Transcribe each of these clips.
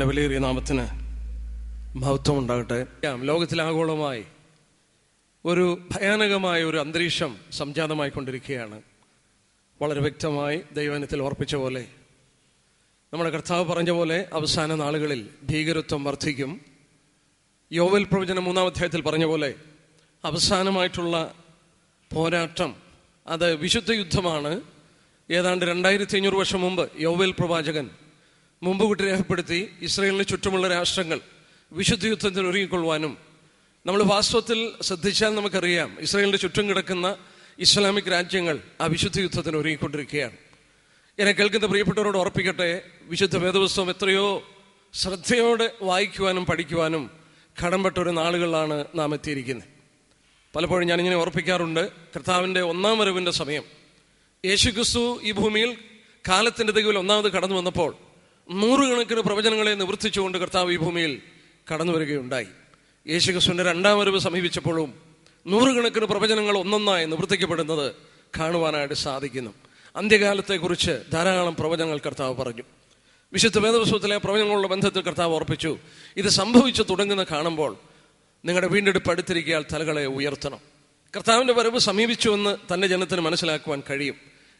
കർത്താവിന്റെ വിലയേറിയ നാമത്തിന് മഹത്വം ഉണ്ടാകട്ടെ ലോകത്തിലാഗോളമായി ഒരു ഭയാനകമായ ഒരു അന്തരീക്ഷം സംജാതമായി കൊണ്ടിരിക്കുകയാണ് വളരെ വ്യക്തമായി ദൈവനത്തിൽ ഓർപ്പിച്ച പോലെ നമ്മുടെ കർത്താവ് പറഞ്ഞ പോലെ അവസാന നാളുകളിൽ ഭീകരത്വം വർദ്ധിക്കും. യോവൽ പ്രവചനം മൂന്നാം അധ്യായത്തിൽ പറഞ്ഞ പോലെ അവസാനമായിട്ടുള്ള പോരാട്ടം അത് വിശുദ്ധ യുദ്ധമാണ്. ഏതാണ്ട് രണ്ടായിരത്തി അഞ്ഞൂറ് വർഷം മുമ്പ് യോവൽ പ്രവാചകൻ മുമ്പ് കൂട്ടി രേഖപ്പെടുത്തി ഇസ്രയേലിന് ചുറ്റുമുള്ള രാഷ്ട്രങ്ങൾ വിശുദ്ധ യുദ്ധത്തിന് ഒരുങ്ങിക്കൊള്ളുവാനും നമ്മൾ വാസ്തവത്തിൽ ശ്രദ്ധിച്ചാൽ നമുക്കറിയാം ഇസ്രയേലിന്റെ ചുറ്റും കിടക്കുന്ന ഇസ്ലാമിക് രാജ്യങ്ങൾ ആ വിശുദ്ധ യുദ്ധത്തിന് ഒരുങ്ങിക്കൊണ്ടിരിക്കുകയാണ്. എന്നെ കേൾക്കുന്ന പ്രിയപ്പെട്ടവരോട് ഉറപ്പിക്കട്ടെ വിശുദ്ധ വേദപുസ്തകം എത്രയോ ശ്രദ്ധയോടെ വായിക്കുവാനും പഠിക്കുവാനും കടംപെട്ട ഒരു നാളുകളിലാണ് നാം എത്തിയിരിക്കുന്നത്. പലപ്പോഴും ഞാനിങ്ങനെ ഓർപ്പിക്കാറുണ്ട് കർത്താവിന്റെ ഒന്നാം വരവിന്റെ സമയം. യേശുക്രിസ്തു ഈ ഭൂമിയിൽ കാലത്തിന്റെ തികവിൽ ഒന്നാമത് കടന്നു വന്നപ്പോൾ നൂറുകണക്കിന് പ്രവചനങ്ങളെ നിവർത്തിച്ചുകൊണ്ട് കർത്താവ് ഈ ഭൂമിയിൽ കടന്നു വരികയുണ്ടായി. യേശുക്രിസ്തുവിന്റെ രണ്ടാം വരവ് സമീപിച്ചപ്പോഴും നൂറുകണക്കിന് പ്രവചനങ്ങൾ ഒന്നൊന്നായി നിവർത്തിക്കപ്പെടുന്നത് കാണുവാനായിട്ട് സാധിക്കുന്നു. അന്ത്യകാലത്തെക്കുറിച്ച് ധാരാളം പ്രവചനങ്ങൾ കർത്താവ് പറഞ്ഞു. വിശുദ്ധ വേദപുസ്തകത്തിലെ പ്രവചനങ്ങളുടെ ബന്ധത്തിൽ കർത്താവ് ഓർപ്പിച്ചു ഇത് സംഭവിച്ചു തുടങ്ങുന്ന കാണുമ്പോൾ നിങ്ങളുടെ വീണ്ടെടുപ്പ് അടുത്തിരിക്കാൻ തലകളെ ഉയർത്തണം. കർത്താവിന്റെ വരവ് സമീപിച്ചുവെന്ന് തന്റെ ജനത്തിന് മനസ്സിലാക്കുവാൻ കഴിയും.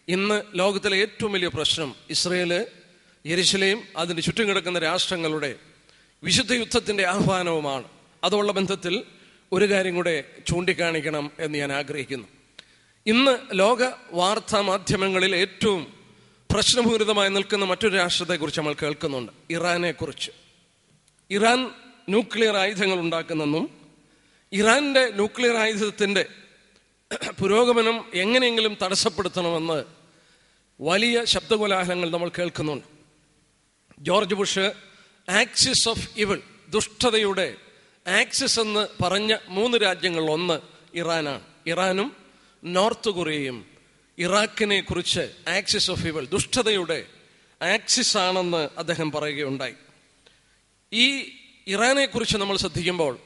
ഇന്ന് ലോകത്തിലെ ഏറ്റവും വലിയ പ്രശ്നം ഇസ്രയേൽ യെരുശലേം അതിന് ചുറ്റും കിടക്കുന്ന രാഷ്ട്രങ്ങളുടെ വിശുദ്ധ യുദ്ധത്തിന്റെ ആഹ്വാനവുമാണ്. അതുള്ള ബന്ധത്തിൽ ഒരു കാര്യം കൂടെ ചൂണ്ടിക്കാണിക്കണം എന്ന് ഞാൻ ആഗ്രഹിക്കുന്നു. ഇന്ന് ലോക വാർത്താ മാധ്യമങ്ങളിൽ ഏറ്റവും പ്രശ്നപൂരിതമായി നിൽക്കുന്ന മറ്റൊരു രാഷ്ട്രത്തെക്കുറിച്ച് നമ്മൾ കേൾക്കുന്നുണ്ട്. ഇറാനെ കുറിച്ച് ഇറാൻ ന്യൂക്ലിയർ ആയുധങ്ങൾ ഉണ്ടാക്കുന്നെന്നും ഇറാന്റെ ന്യൂക്ലിയർ ആയുധത്തിന്റെ പുരോഗമനം എങ്ങനെയെങ്കിലും തടസ്സപ്പെടുത്തണമെന്ന് വലിയ ശബ്ദകോലാഹലങ്ങൾ നമ്മൾ കേൾക്കുന്നുണ്ട്. George Bush axis of evil ദുഷ്ടതയുടെ axis എന്ന് പറഞ്ഞ മൂന്ന് രാജ്യങ്ങൾ ഒന്ന് ഇറാനാണ്. ഇറാനും നോർത്ത് കൊറിയയും ഇറാഖിനെ കുറിച്ച് ആക്സിസ് ഓഫ് ഇവൾ ദുഷ്ടതയുടെ ആക്സിസ് ആണെന്ന് അദ്ദേഹം പറയുകയുണ്ടായി. ഈ ഇറാനെ കുറിച്ച് നമ്മൾ ശ്രദ്ധിക്കുമ്പോൾ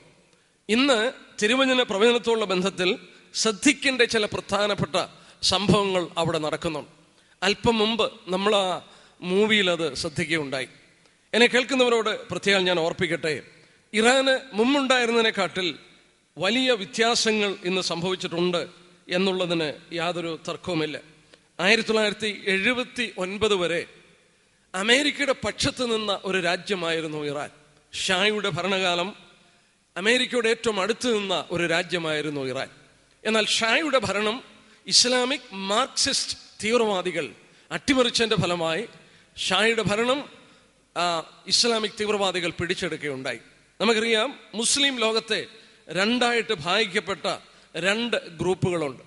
ഇന്ന് തിരുവചന പ്രവചനത്തോടുള്ള ബന്ധത്തിൽ ശ്രദ്ധിക്കേണ്ട ചില പ്രധാനപ്പെട്ട സംഭവങ്ങൾ അവിടെ നടക്കുന്നുണ്ട്. അല്പം മുമ്പ് നമ്മൾ ആ മൂവിയിൽ അത് ശ്രദ്ധിക്കുകയുണ്ടായി. എന്നെ കേൾക്കുന്നവരോട് പ്രത്യേകം ഞാൻ ഓർപ്പിക്കട്ടെ. ഇറാന് മുമ്പുണ്ടായിരുന്നതിനെക്കാട്ടിൽ വലിയ വ്യത്യാസങ്ങൾ ഇന്ന് സംഭവിച്ചിട്ടുണ്ട് എന്നുള്ളതിന് യാതൊരു തർക്കവുമില്ല. ആയിരത്തി തൊള്ളായിരത്തി എഴുപത്തി ഒൻപത് വരെ അമേരിക്കയുടെ പക്ഷത്ത് നിന്ന ഒരു രാജ്യമായിരുന്നു ഇറാൻ. ഷായുടെ ഭരണകാലം അമേരിക്കയുടെ ഏറ്റവും അടുത്ത് നിന്ന ഒരു രാജ്യമായിരുന്നു ഇറാൻ. എന്നാൽ ഷായുടെ ഭരണം ഇസ്ലാമിക് മാർക്സിസ്റ്റ് തീവ്രവാദികൾ അട്ടിമറിച്ചതിന്റെ ഫലമായി ഷായുടെ ഭരണം ഇസ്ലാമിക് തീവ്രവാദികൾ പിടിച്ചെടുക്കുകയുണ്ടായി. നമുക്കറിയാം മുസ്ലിം ലോകത്തെ രണ്ടായിട്ട് ഭാഗിക്കപ്പെട്ട രണ്ട് ഗ്രൂപ്പുകളുണ്ട്.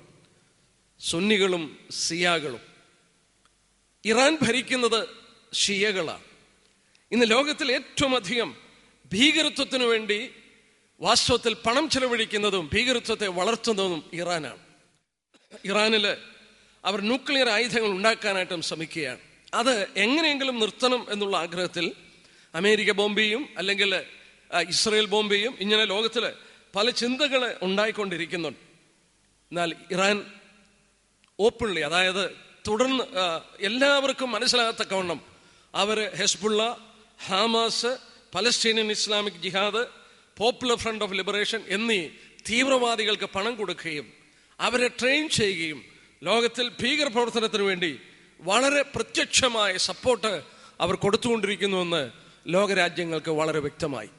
സുന്നികളും സിയാകളും. ഇറാൻ ഭരിക്കുന്നത് ഷിയകളാണ്. ഇന്ന് ലോകത്തിൽ ഏറ്റവും അധികം ഭീകരത്വത്തിനു വേണ്ടി വാസ്തവത്തിൽ പണം ചെലവഴിക്കുന്നതും ഭീകരത്വത്തെ വളർത്തുന്നതും ഇറാനാണ്. ഇറാനിൽ അവർ ന്യൂക്ലിയർ ആയുധങ്ങൾ ഉണ്ടാക്കാനായിട്ടും ശ്രമിക്കുകയാണ്. അത് എങ്ങനെയെങ്കിലും നിർത്തണം എന്നുള്ള ആഗ്രഹത്തിൽ അമേരിക്ക ബോംബെയും അല്ലെങ്കിൽ ഇസ്രയേൽ ബോംബെയും ഇങ്ങനെ ലോകത്തിൽ പല ചിന്തകൾ ഉണ്ടായിക്കൊണ്ടിരിക്കുന്നുണ്ട്. എന്നാൽ ഇറാൻ ഓപ്പൺലി അതായത് തുടർന്ന് എല്ലാവർക്കും മനസ്സിലാകാത്ത മനസ്സിലാകത്തക്കവണ്ണം അവർ Hezbollah Hamas Palestinian Islamic Jihad Popular Front of Liberation എന്നീ തീവ്രവാദികൾക്ക് പണം കൊടുക്കുകയും അവരെ ട്രെയിൻ ചെയ്യുകയും ലോകത്തിൽ ഭീകരപ്രവർത്തനത്തിന് വേണ്ടി വളരെ പ്രത്യക്ഷമായ സപ്പോർട്ട് അവർ കൊടുത്തുകൊണ്ടിരിക്കുന്നുവെന്ന് ലോകരാജ്യങ്ങൾക്ക് വളരെ വ്യക്തമായി.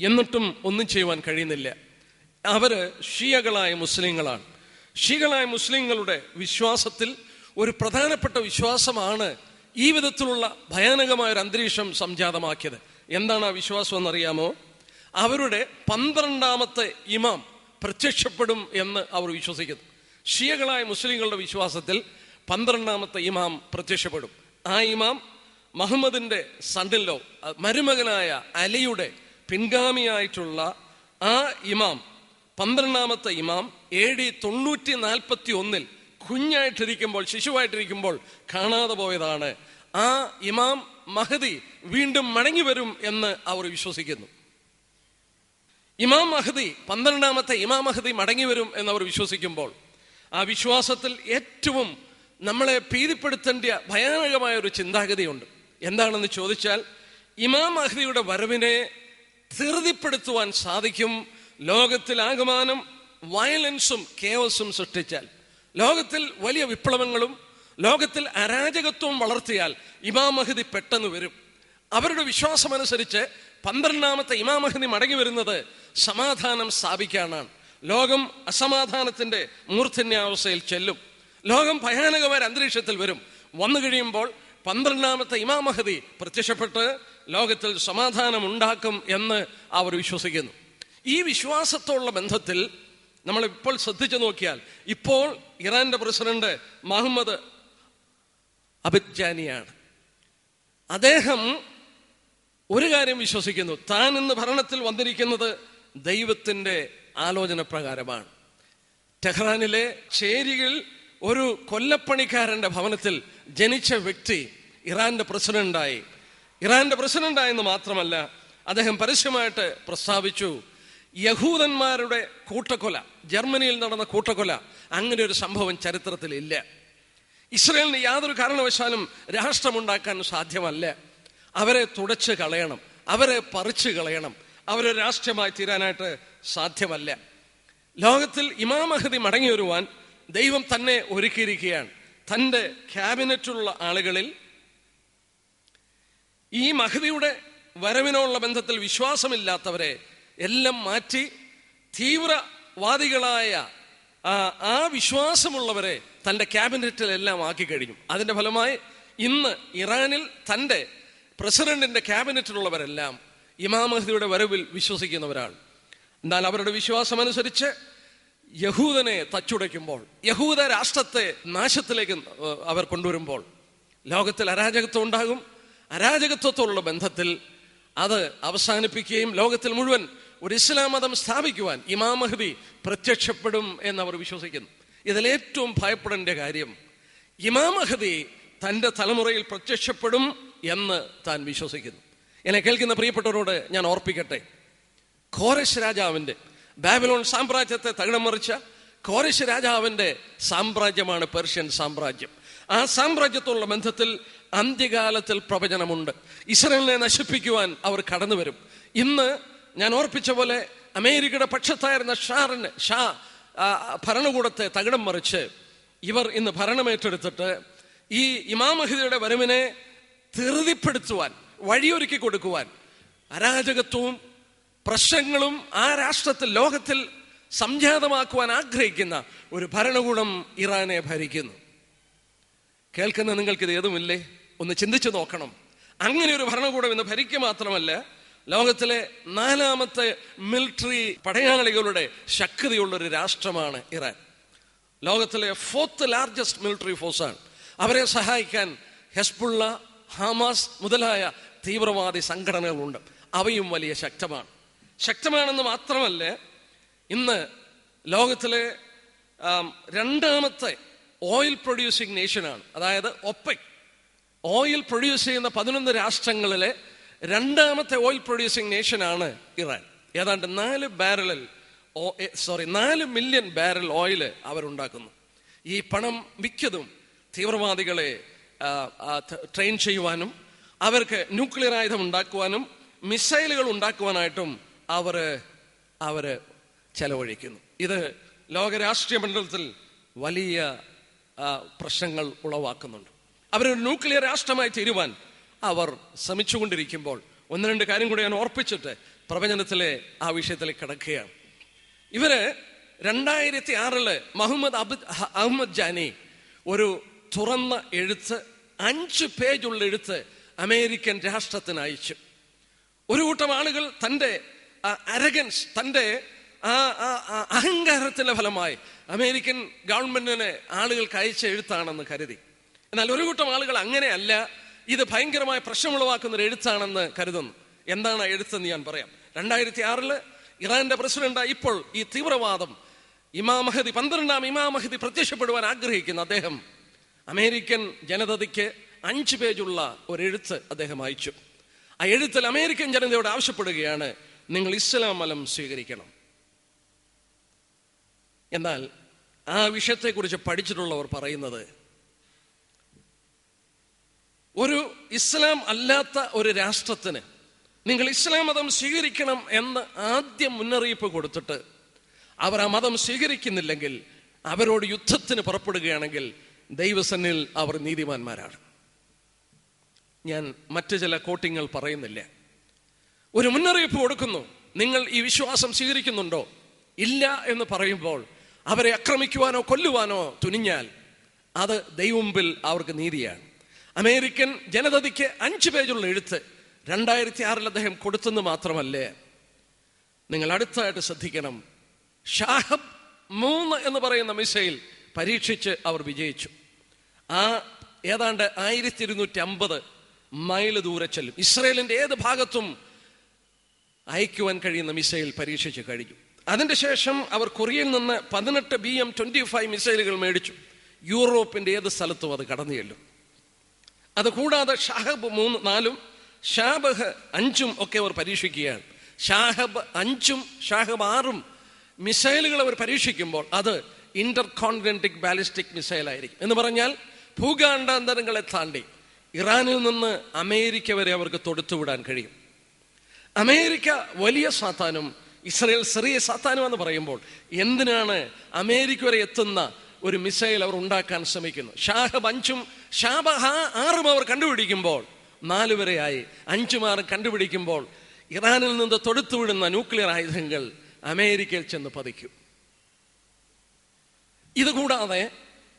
എന്നിട്ടും ഒന്നും ചെയ്യുവാൻ കഴിയുന്നില്ല. അവർ ഷിയകളായ മുസ്ലിങ്ങളാണ്. ഷീകളായ മുസ്ലിങ്ങളുടെ വിശ്വാസത്തിൽ ഒരു പ്രധാനപ്പെട്ട വിശ്വാസമാണ് ഈ വിധത്തിലുള്ള ഭയാനകമായ ഒരു അന്തരീക്ഷം സംജാതമാക്കിയത്. എന്താണ് ആ വിശ്വാസം എന്നറിയാമോ? അവരുടെ പന്ത്രണ്ടാമത്തെ ഇമാം പ്രത്യക്ഷപ്പെടും എന്ന് അവർ വിശ്വസിക്കുന്നു. ഷിയകളായ മുസ്ലിങ്ങളുടെ വിശ്വാസത്തിൽ പന്ത്രണ്ടാമത്തെ ഇമാം പ്രത്യക്ഷപ്പെടും. ആ ഇമാം മുഹമ്മദിന്റെ സണ്ടിലോ മരുമകനായ അലിയുടെ പിൻഗാമിയായിട്ടുള്ള ആ ഇമാം പന്ത്രണ്ടാമത്തെ ഇമാം എ ഡി തൊണ്ണൂറ്റി നാൽപ്പത്തി ഒന്നിൽ കുഞ്ഞായിട്ടിരിക്കുമ്പോൾ ശിശുവായിട്ടിരിക്കുമ്പോൾ കാണാതെ പോയതാണ്. ആ ഇമാം മഹദി വീണ്ടും മടങ്ങി വരും എന്ന് അവർ വിശ്വസിക്കുന്നു. ഇമാം മഹദി പന്ത്രണ്ടാമത്തെ ഇമാം മഹദി മടങ്ങി വരും എന്ന് അവർ വിശ്വസിക്കുമ്പോൾ ആ വിശ്വാസത്തിൽ ഏറ്റവും നമ്മളെ ഭീതിപ്പെടുത്തേണ്ട ഭയാനകമായ ഒരു ചിന്താഗതിയുണ്ട്. എന്താണെന്ന് ചോദിച്ചാൽ ഇമാം മഹ്ദിയുടെ വരവിനെ ധൃതിപ്പെടുത്തുവാൻ സാധിക്കും ലോകത്തിൽ ലോകത്തിലാകമാനം വയലൻസും കേവസും സൃഷ്ടിച്ചാൽ. ലോകത്തിൽ വലിയ വിപ്ലവങ്ങളും ലോകത്തിൽ അരാജകത്വവും വളർത്തിയാൽ ഇമാം മഹദി പെട്ടെന്ന് വരും. അവരുടെ വിശ്വാസമനുസരിച്ച് പന്ത്രണ്ടാമത്തെ ഇമാം മഹദി മടങ്ങി വരുന്നത് സമാധാനം സ്ഥാപിക്കാനാണ്. ലോകം അസമാധാനത്തിന്റെ മൂർധന്യാവസ്ഥയിൽ ചെല്ലും. ലോകം ഭയാനകമായ അന്തരീക്ഷത്തിൽ വരും. വന്നു കഴിയുമ്പോൾ പന്ത്രണ്ടാമത്തെ ഇമാം മഹദി പ്രത്യക്ഷപ്പെട്ട് ലോകത്തിൽ സമാധാനം ഉണ്ടാക്കും എന്ന് അവർ വിശ്വസിക്കുന്നു. ഈ വിശ്വാസത്തോടുള്ള ബന്ധത്തിൽ നമ്മൾ ഇപ്പോൾ ശ്രദ്ധിച്ചു നോക്കിയാൽ ഇപ്പോൾ ഇറാന്റെ പ്രസിഡന്റ് മുഹമ്മദ് അബിജാനിയാണ് അദ്ദേഹം ഒരു കാര്യം വിശ്വസിക്കുന്നു. താൻ ഇന്ന് ഭരണത്തിൽ വന്നിരിക്കുന്നത് ദൈവത്തിന്റെ ആലോചന പ്രകാരമാണ്. ടെഹ്റാനിലെ ചേരിയിൽ ഒരു കൊല്ലപ്പണിക്കാരന്റെ ഭവനത്തിൽ ജനിച്ച വ്യക്തി ഇറാന്റെ പ്രസിഡന്റായി. ഇറാന്റെ പ്രസിഡന്റായെന്ന് മാത്രമല്ല അദ്ദേഹം പരസ്യമായിട്ട് പ്രസ്താവിച്ചു യഹൂദന്മാരുടെ കൂട്ടക്കൊല ജർമ്മനിയിൽ നടന്ന കൂട്ടക്കൊല അങ്ങനെ ഒരു സംഭവം ചരിത്രത്തിൽ ഇല്ല ഇസ്രയേലിന് യാതൊരു കാരണവശാലും രാഷ്ട്രമുണ്ടാക്കാൻ സാധ്യമല്ല. അവരെ തുടച്ച് കളയണം അവരെ പറിച്ചു കളയണം അവരെ രാഷ്ട്രമായി തീരാനായിട്ട് സാധ്യമല്ല. ലോകത്തിൽ ഇമാം മഹദി മടങ്ങി വരുവാൻ ദൈവം തന്നെ ഒരുക്കിയിരിക്കുകയാണ്. തന്റെ ക്യാബിനറ്റുള്ള ആളുകളിൽ ഈ മഹതിയുടെ വരവിനോടുള്ള ബന്ധത്തിൽ വിശ്വാസമില്ലാത്തവരെ എല്ലാം മാറ്റി തീവ്രവാദികളായ ആ വിശ്വാസമുള്ളവരെ തന്റെ ക്യാബിനറ്റിലെല്ലാം ആക്കി കഴിഞ്ഞു. അതിന്റെ ഫലമായി ഇന്ന് ഇറാനിൽ തന്റെ പ്രസിഡന്റിന്റെ ക്യാബിനറ്റിലുള്ളവരെല്ലാം ഇമാം മഹദിയുടെ വരവിൽ വിശ്വസിക്കുന്നവരാണ്. എന്നാൽ അവരുടെ വിശ്വാസം അനുസരിച്ച് യഹൂദനെ തച്ചുടയ്ക്കുമ്പോൾ യഹൂദ രാഷ്ട്രത്തെ നാശത്തിലേക്ക് അവർ കൊണ്ടുവരുമ്പോൾ ലോകത്തിൽ അരാജകത്വം ഉണ്ടാകും. അരാജകത്വത്തോടുള്ള ബന്ധത്തിൽ അത് അവസാനിപ്പിക്കുകയും ലോകത്തിൽ മുഴുവൻ ഒരു ഇസ്ലാം മതം സ്ഥാപിക്കുവാൻ ഇമാം മഹദി പ്രത്യക്ഷപ്പെടും എന്ന് അവർ വിശ്വസിക്കുന്നു ഇതിലേറ്റവും ഭയപ്പെടേണ്ട കാര്യം ഇമാം തന്റെ തലമുറയിൽ പ്രത്യക്ഷപ്പെടും എന്ന് താൻ വിശ്വസിക്കുന്നു. എന്നെ കേൾക്കുന്ന പ്രിയപ്പെട്ടവരോട് ഞാൻ ഓർപ്പിക്കട്ടെ കോരശ് രാജാവിന്റെ ബാബിലോൺ സാമ്രാജ്യത്തെ തകിടം മറിച്ച കോരശ് രാജാവിന്റെ സാമ്രാജ്യമാണ് പേർഷ്യൻ സാമ്രാജ്യം. ആ സാമ്രാജ്യത്തോടുള്ള ബന്ധത്തിൽ അന്ത്യകാലത്തിൽ പ്രവചനമുണ്ട്. ഇസ്രയേലിനെ നശിപ്പിക്കുവാൻ അവർ കടന്നു വരും ഇന്ന് ഞാൻ ഓർപ്പിച്ച പോലെ അമേരിക്കയുടെ പക്ഷത്തായിരുന്ന ഷാറിന് ഷാ ഭരണകൂടത്തെ തകിടം മറിച്ച് ഇവർ ഇന്ന് ഭരണമേറ്റെടുത്തിട്ട് ഈ ഇമാം വരുവിനെ ധൃതിപ്പെടുത്തുവാൻ വഴിയൊരുക്കി കൊടുക്കുവാൻ അരാജകത്വവും പ്രശ്നങ്ങളും ആ രാഷ്ട്രത്തിൽ ലോകത്തിൽ സംജാതമാക്കുവാൻ ആഗ്രഹിക്കുന്ന ഒരു ഭരണകൂടം ഇറാനെ ഭരിക്കുന്നു. കേൾക്കുന്ന നിങ്ങൾക്ക് ഇത് ഏതുമില്ലേ? ഒന്ന് ചിന്തിച്ചു നോക്കണം. അങ്ങനെ ഒരു ഭരണകൂടം ഇന്ന് ഭരിക്കുക മാത്രമല്ല ലോകത്തിലെ നാലാമത്തെ മിലിറ്ററി പടയാളികളുടെ ശക്തിയുള്ള ഒരു രാഷ്ട്രമാണ് ഇറാൻ. ലോകത്തിലെ ഫോർത്ത് ലാർജസ്റ്റ് മിലിറ്ററി ഫോഴ്സാണ് അവരെ സഹായിക്കാൻ ഹെസ്ബുള്ള ഹമാസ് മുതലായ തീവ്രവാദി സംഘടനകളുണ്ട്. അവയും വലിയ ശക്തമാണ്. ശക്തമാണെന്ന് മാത്രമല്ല ഇന്ന് ലോകത്തിലെ രണ്ടാമത്തെ ഓയിൽ പ്രൊഡ്യൂസിങ് നേഷനാണ് അതായത് ഒപ്പക് ഓയിൽ പ്രൊഡ്യൂസ് ചെയ്യുന്ന പതിനൊന്ന് രാഷ്ട്രങ്ങളിലെ രണ്ടാമത്തെ ഓയിൽ പ്രൊഡ്യൂസിങ് നേഷനാണ് ഇറാൻ. ഏതാണ്ട് നാല് ബാരലിൽ സോറി നാല് മില്യൺ ബാരൽ ഓയിൽ അവരുണ്ടാക്കുന്നു. ഈ പണം മിക്കതും തീവ്രവാദികളെ ട്രെയിൻ ചെയ്യുവാനും അവർക്ക് ന്യൂക്ലിയർ ആയുധം ഉണ്ടാക്കുവാനും മിസൈലുകൾ ഉണ്ടാക്കുവാനായിട്ടും അവർ അവർ ചെലവഴിക്കുന്നു. ഇത് ലോക രാഷ്ട്രീയ മണ്ഡലത്തിൽ വലിയ പ്രശ്നങ്ങൾ ഉളവാക്കുന്നുണ്ട്. അവരൊരു ന്യൂക്ലിയർ രാഷ്ട്രമായി തീരുവാൻ അവർ ശ്രമിച്ചുകൊണ്ടിരിക്കുമ്പോൾ ഒന്ന് രണ്ട് കാര്യം കൂടി ഞാൻ ഓർപ്പിച്ചിട്ട് പ്രവചനത്തിലെ ആ വിഷയത്തിലേക്ക് കിടക്കുകയാണ്. ഇവർ രണ്ടായിരത്തി ആറിൽ മുഹമ്മദ് അബ് അഹമ്മദ് ജാനി ഒരു തുറന്ന എഴുത്ത് അഞ്ച് പേജുള്ള എഴുത്ത് അമേരിക്കൻ രാഷ്ട്രത്തിന് അയച്ചു. ഒരു കൂട്ടം ആളുകൾ തന്റെ അരഗൻസ് തന്റെ ആ അഹങ്കാരത്തിന്റെ ഫലമായി അമേരിക്കൻ ഗവൺമെന്റിനെ ആളുകൾക്ക് അയച്ച എഴുത്താണെന്ന് കരുതി. എന്നാൽ ഒരു കൂട്ടം ആളുകൾ അങ്ങനെയല്ല ഇത് ഭയങ്കരമായ പ്രശ്നമുളവാക്കുന്ന ഒരു എഴുത്താണെന്ന് കരുതുന്നു. എന്താണ് എഴുത്തെന്ന് ഞാൻ പറയാം. രണ്ടായിരത്തി ആറിൽ ഇറാന്റെ പ്രസിഡന്റായി ഇപ്പോൾ ഈ തീവ്രവാദം. ഇമാം മഹദി പന്ത്രണ്ടാം ഇമാം മഹദി പ്രത്യക്ഷപ്പെടുവാൻ ആഗ്രഹിക്കുന്ന അദ്ദേഹം. അമേരിക്കൻ ജനതയ്ക്ക് അഞ്ച് പേജുള്ള ഒരു എഴുത്ത് അദ്ദേഹം അയച്ചു. ആ എഴുത്തിൽ അമേരിക്കൻ ജനതയോട് ആവശ്യപ്പെടുകയാണ് നിങ്ങൾ ഇസ്ലാം മലം സ്വീകരിക്കണം. എന്നാൽ ആ വിഷയത്തെക്കുറിച്ച് പഠിച്ചിട്ടുള്ളവർ പറയുന്നത് ഒരു ഇസ്ലാം അല്ലാത്ത ഒരു രാഷ്ട്രത്തിന് നിങ്ങൾ ഇസ്ലാം മതം സ്വീകരിക്കണം എന്ന് ആദ്യം മുന്നറിയിപ്പ് കൊടുത്തിട്ട് അവർ ആ മതം സ്വീകരിക്കുന്നില്ലെങ്കിൽ അവരോട് യുദ്ധത്തിന് പുറപ്പെടുകയാണെങ്കിൽ ദൈവസന്നിൽ അവർ നീതിമാന്മാരാണ്. ഞാൻ മറ്റു ചില കോട്ടിങ്ങൾ പറയുന്നില്ല. ഒരു മുന്നറിയിപ്പ് കൊടുക്കുന്നു. നിങ്ങൾ ഈ വിശ്വാസം സ്വീകരിക്കുന്നുണ്ടോ? ഇല്ല എന്ന് പറയുമ്പോൾ അവരെ ആക്രമിക്കുവാനോ കൊല്ലുവാനോ തുനിഞ്ഞാൽ അത് ദൈവമുമ്പിൽ അവർക്ക് നീതിയാണ്. അമേരിക്കൻ ജനതയ്ക്ക് അഞ്ച് പേജുള്ള എഴുത്ത് രണ്ടായിരത്തി ആറിൽ അദ്ദേഹം കൊടുത്തെന്ന് മാത്രമല്ലേ? നിങ്ങൾ അടുത്തായിട്ട് ശ്രദ്ധിക്കണം. ഷാഹബ് മൂന്ന് എന്ന് പറയുന്ന മിസൈൽ പരീക്ഷിച്ച് അവർ വിജയിച്ചു. ആ ഏതാണ്ട് ആയിരത്തി ഇരുന്നൂറ്റി അമ്പത് മൈൽ ദൂരെ ചെല്ലും. ഇസ്രയേലിന്റെ ഏത് ഭാഗത്തും അയക്കുവാൻ കഴിയുന്ന മിസൈൽ പരീക്ഷിച്ച് കഴിഞ്ഞു. ശേഷം അവർ കൊറിയയിൽ നിന്ന് പതിനെട്ട് ബി എം ട്വന്റി ഫൈവ് മിസൈലുകൾ മേടിച്ചു. യൂറോപ്പിന്റെ ഏത് സ്ഥലത്തും അത് കടന്നു ചെല്ലും അതുകൂടാതെ ഷാഹബ് മൂന്ന് നാലും ഷാബഹ് അഞ്ചും ഒക്കെ അവർ പരീക്ഷിക്കുകയാണ്. ഷാഹബ് അഞ്ചും ഷാഹബ് ആറും മിസൈലുകൾ അവർ പരീക്ഷിക്കുമ്പോൾ അത് ഇന്റർ കോണ്ടിനെന്റിക് ബാലിസ്റ്റിക് മിസൈൽ ആയിരിക്കും എന്ന് പറഞ്ഞാൽ ഭൂഖണ്ഡാന്തരങ്ങളെ താണ്ടി ഇറാനിൽ നിന്ന് അമേരിക്ക വരെ അവർക്ക് തൊടുത്തുവിടാൻ കഴിയും. അമേരിക്ക വലിയ സാത്താനും ഇസ്രയേൽ ചെറിയ സാത്താനും എന്ന് പറയുമ്പോൾ എന്തിനാണ് അമേരിക്ക വരെ എത്തുന്ന ഒരു മിസൈൽ അവർ ഉണ്ടാക്കാൻ ശ്രമിക്കുന്നു? ഷാഹബ് അഞ്ചും ഷാബഹ ആറും അവർ കണ്ടുപിടിക്കുമ്പോൾ നാലുവരെയായി വരെയായി. അഞ്ചും ആറും കണ്ടുപിടിക്കുമ്പോൾ ഇറാനിൽ നിന്ന് തൊടുത്തുവിടുന്ന ന്യൂക്ലിയർ ആയുധങ്ങൾ അമേരിക്കയിൽ ചെന്ന് പതിക്കും. ഇതുകൂടാതെ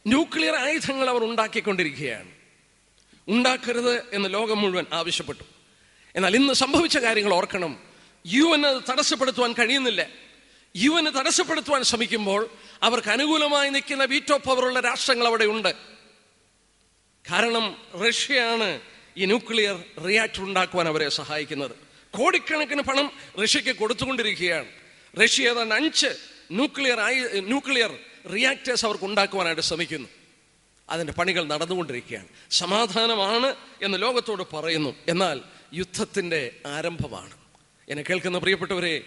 ന്യൂക്ലിയർ ആയുധങ്ങൾ അവർ ഉണ്ടാക്കിക്കൊണ്ടിരിക്കുകയാണ്. ഉണ്ടാക്കരുത് എന്ന് ലോകം മുഴുവൻ ആവശ്യപ്പെട്ടു. എന്നാൽ ഇന്ന് സംഭവിച്ച കാര്യങ്ങൾ ഓർക്കണം. യു എൻ അത് തടസ്സപ്പെടുത്തുവാൻ കഴിയുന്നില്ല. യു എന് തടസ്സപ്പെടുത്തുവാൻ ശ്രമിക്കുമ്പോൾ അവർക്ക് അനുകൂലമായി നിൽക്കുന്ന വീറ്റോ പവറുള്ള രാഷ്ട്രങ്ങൾ അവിടെ ഉണ്ട്. കാരണം റഷ്യയാണ് ഈ ന്യൂക്ലിയർ റിയാക്ടർ ഉണ്ടാക്കുവാൻ അവരെ സഹായിക്കുന്നത്. കോടിക്കണക്കിന് പണം റഷ്യക്ക് കൊടുത്തുകൊണ്ടിരിക്കുകയാണ്. റഷ്യ ഏതാണ്ട് അഞ്ച് ന്യൂക്ലിയർ ആയി ന്യൂക്ലിയർ റിയാക്ടേഴ്സ് അവർക്ക് ഉണ്ടാക്കുവാനായിട്ട് ശ്രമിക്കുന്നു. അതിന്റെ പണികൾ നടന്നുകൊണ്ടിരിക്കുകയാണ്. സമാധാനമാണ് എന്ന് ലോകത്തോട് പറയുന്നു. എന്നാൽ യുദ്ധത്തിന്റെ ആരംഭമാണ്. എന്നെ കേൾക്കുന്ന പ്രിയപ്പെട്ടവരെ